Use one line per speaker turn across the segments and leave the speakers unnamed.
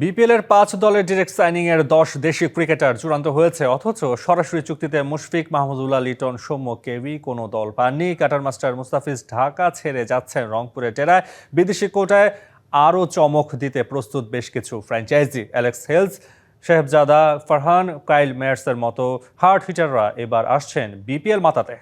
BPL এর পাঁচ দলের ডিরেক্ট সাইনিং এর দশ দেশি ক্রিকেটার চূড়ান্ত হয়েছে, অথচ সরাসরি চুক্তিতে মুশফিক মাহমুদুল্লাহ, লিটন, সৌম্য, কেভি কোনো দল পাননি। কাটার মাস্টার মুস্তাফিজ ঢাকা ছেড়ে যাচ্ছেন রংপুরের ডেরায়। বিদেশি কোটায় আরও চমক দিতে প্রস্তুত বেশ কিছু franchise Alex Hales Shehzada Farhan Kyle মেয়ার্সের মতো হার্ড হিটাররা এবার আসছেন বিপিএল মাতাতে।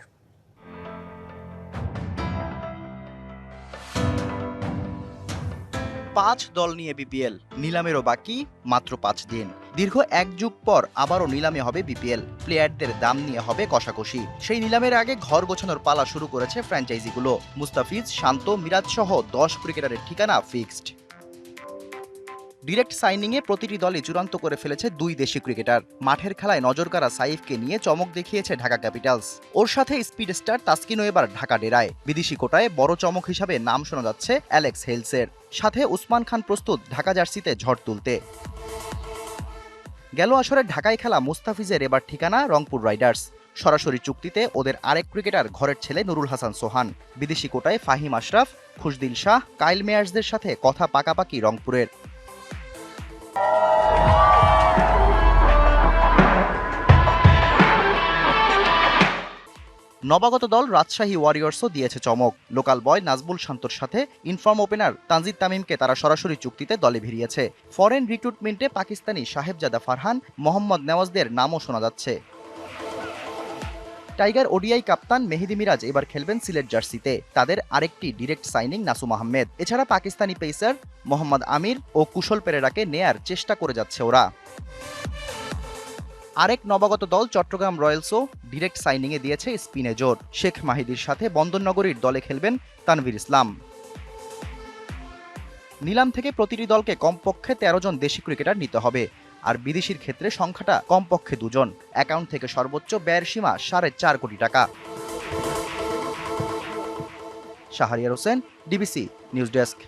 পাঁচ দল নিয়ে বিপিএল। নিলামেরও বাকি মাত্র পাঁচ দিন। দীর্ঘ এক যুগ পর আবারও নিলামে হবে বিপিএল। প্লেয়ারদের দাম নিয়ে হবে কষাকষি। সেই নিলামের আগে ঘর গোছানোর পালা শুরু করেছে ফ্র্যাঞ্চাইজিগুলো। মুস্তাফিজ, শান্ত, মিরাজ সহ দশ ক্রিকেটারের ঠিকানা ফিক্সড। ডিরেক্ট সাইনিংয়ে প্রতিটি দলই চূড়ান্ত করে ফেলেছে দুই দেশি ক্রিকেটার। মাঠের খেলায় নজর নজরকাড়া সাইফকে নিয়ে চমক দেখিয়েছে ঢাকা ক্যাপিটালস। ওর সাথে স্পিড স্টার তাসকিনও এবার ঢাকা ডেরায়। বিদেশি কোটায় বড় চমক হিসাবে নাম শোনা যাচ্ছে অ্যালেক্স হেলসের। সাথে উসমান খান প্রস্তুত ঢাকা জার্সিতে ঝড় তুলতে। গেল আসরে ঢাকায় খেলা মুস্তাফিজের এবার ঠিকানা রংপুর রাইডার্স। সরাসরি চুক্তিতে ওদের আরেক ক্রিকেটার ঘরের ছেলে নুরুল হাসান সোহান। বিদেশি কোটায় ফাহিম আশরাফ, খুশদিল শাহ, কাইল মেয়ার্সদের সাথে কথা পাকাপাকি রংপুরের। নবাগত দল রাজশাহী ওয়ারিয়র্সও দিয়েছে চমক। লোকাল বয় নাজবুল শান্তর সাথে ইনফর্ম ওপেনার তানজিদ তামিমকে তারা সরাসরি চুক্তিতে দলে ভিড়িয়েছে। ফরেন রিক্রুটমেন্টে পাকিস্তানি সাহেবজাদা ফারহান, মোহাম্মদ নেওয়াজদের নামও শোনা যাচ্ছে। টাইগার ওডিআই কাপ্তান মেহেদি মিরাজ এবার খেলবেন সিলেট জার্সিতে। তাদের আরেকটি ডিরেক্ট সাইনিং নাসুম আহমেদ। এছাড়া পাকিস্তানি পেসার মোহাম্মদ আমির ও কুশল পেরেরাকে নেয়ার চেষ্টা করে যাচ্ছে ওরা। আরেক নবাগত দল চট্টগ্রাম রয়্যালসও ডিরেক্ট সাইনিংয়ে দিয়েছে স্পিনে জোর। শেখ মাহিদির সাথে বন্দরনগরীর দলে খেলবেন তানভীর ইসলাম। নিলাম থেকে প্রতিটি দলকে কমপক্ষে তেরো জন দেশি ক্রিকেটার নিতে হবে। আর বিদেশির ক্ষেত্রে সংখ্যাটা কমপক্ষে দুজন। অ্যাকাউন্ট থেকে সর্বোচ্চ ব্যয়ের সীমা সাড়ে চার কোটি টাকা। Shahriar Hossain, DBC news desk.